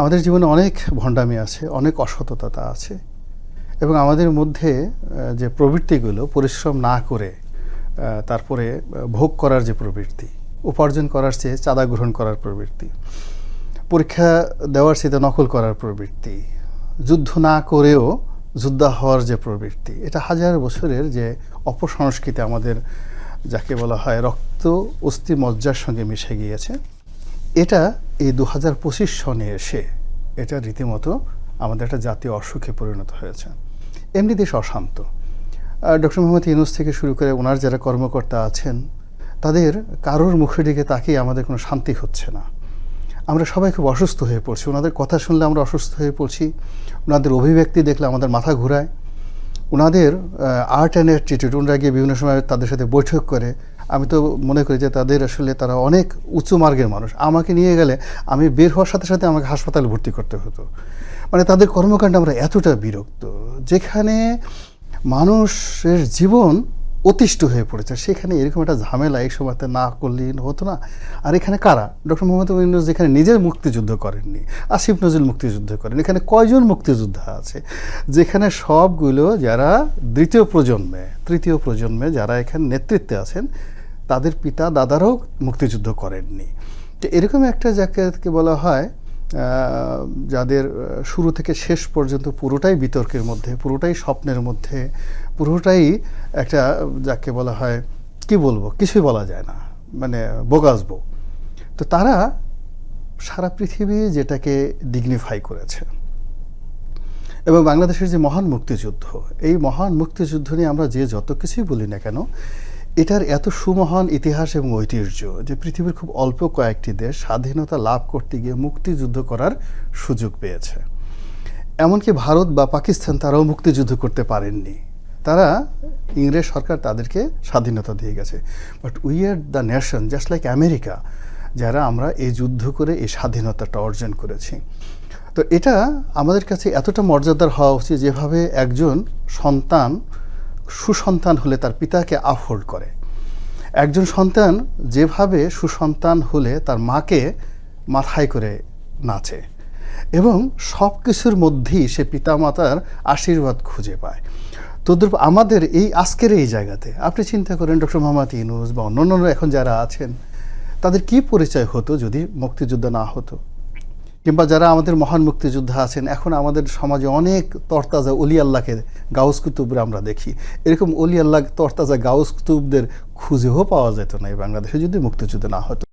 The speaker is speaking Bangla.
আমাদের জীবনে অনেক ভণ্ডামি আছে, অনেক অসততা আছে এবং আমাদের মধ্যে যে প্রবৃত্তিগুলো পরিশ্রম না করে তারপরে ভোগ করার যে প্রবৃত্তি, উপার্জন করার চেয়ে চাঁদা গ্রহণ করার প্রবৃত্তি, পরীক্ষা দেওয়ার চেয়ে নকল করার প্রবৃত্তি, যুদ্ধ না করেও যোদ্ধা হওয়ার যে প্রবৃত্তি, এটা হাজার বছরের যে অপসংস্কৃতি আমাদের যাকে বলা হয় রক্ত অস্থি মজ্জার সঙ্গে মিশে গিয়েছে, এটা এই দু হাজার পঁচিশ সনে এসে এটা রীতিমতো আমাদের একটা জাতীয় অসুখে পরিণত হয়েছে। এমনি দেশ অশান্ত। ডক্টর মোহাম্মদ ইউনুস থেকে শুরু করে ওনার যারা কর্মকর্তা আছেন, তাদের কারোর মুখের দিকে তাকিয়ে আমাদের কোনো শান্তি হচ্ছে না। আমরা সবাই খুব অসুস্থ হয়ে পড়ছি। ওনাদের কথা শুনলে আমরা অসুস্থ হয়ে পড়ছি। ওনাদের অভিব্যক্তি দেখলে আমাদের মাথা ঘুরায়। ওনাদের আর্ট অ্যান্ড অ্যাটিটিউড ওনারা গিয়ে বিভিন্ন সময় তাদের সাথে বৈঠক করে। আমি তো মনে করি যে তাদের আসলে তারা অনেক উঁচু মার্গের মানুষ। আমাকে নিয়ে গেলে আমি বের হওয়ার সাথে সাথে আমাকে হাসপাতালে ভর্তি করতে হতো। মানে তাদের কর্মকাণ্ডে আমরা এতটা বিরক্ত, যেখানে মানুষের জীবন অতিষ্ঠ হয়ে পড়েছে। সেখানে এরকম একটা ঝামেলা এই সময়তে না করলে হতো না। আর এখানে কারা? ডক্টর মোহাম্মদ ইউনুস যেখানে নিজের মুক্তিযুদ্ধ করেননি, আসিফ নজরুল মুক্তিযুদ্ধ করেন, এখানে কয়জন মুক্তিযোদ্ধা আছে? যেখানে সবগুলো যারা দ্বিতীয় প্রজন্মে, তৃতীয় প্রজন্মে যারা এখানে নেতৃত্বে আছেন তাদের পিতা দাদারাও মুক্তিযুদ্ধ করেননি। তো এরকম একটা যাকে বলা হয় যাদের শুরু থেকে শেষ পর্যন্ত পুরোটাই বিতর্কের মধ্যে, পুরোটাই স্বপ্নের মধ্যে, পুরোটাই একটা, যাকে বলা হয়, কি বলব, কিছুই বলা যায় না মানে বোগাসবো। তো তারা সারা পৃথিবী যেটাকে ডিগনিফাই করেছে। এবং বাংলাদেশের যে মহান মুক্তিযুদ্ধ, এই মহান মুক্তিযুদ্ধ নিয়ে আমরা যে যত কিছুই বলি না কেন এটার এত সুমহান ইতিহাস এবং ঐতিহ্য যে পৃথিবীর খুব অল্প কয়েকটি দেশ স্বাধীনতা লাভ করতে গিয়ে মুক্তিযুদ্ধ করার সুযোগ পেয়েছে। এমনকি ভারত বা পাকিস্তান তারাও মুক্তিযুদ্ধ করতে পারেননি। তারা ইংরেজ সরকার তাদেরকে স্বাধীনতা দিয়ে গেছে। But we are the nation just like America, যারা আমরা এই যুদ্ধ করে এই স্বাধীনতাটা অর্জন করেছি। তো এটা আমাদের কাছে এতটা মর্যাদার হওয়া উচিত যেভাবে একজন সন্তান, সুসন্তান হলে তার পিতাকে আফোর্ড করে। একজন সন্তান যেভাবে সুসন্তান হলে তার মাকে মাথায় করে নাচে এবং সব কিছুর মধ্যেই সে পিতামাতার আশীর্বাদ খুঁজে পায়। তদ্রূপ আমাদের এই আজকের এই জায়গাতে আপনি চিন্তা করেন, ডক্টর মোহাম্মদ ইনুস বা অন্যান্য এখন যারা আছেন, তাদের কি পরিচয় হতো যদি মুক্তিযুদ্ধ না হতো? কিংবা যারা আমাদের মহান মুক্তিযোদ্ধা আছেন, এখন আমাদের সমাজে অনেক তরতাজা অলি আল্লাহকে গাউস কুতুবরা আমরা দেখি। এরকম অলি আল্লাহ তরতাজা গাউস কুতুবদের খুঁজেও পাওয়া যেত না এই বাংলাদেশে যদি মুক্তিযুদ্ধ না হতো।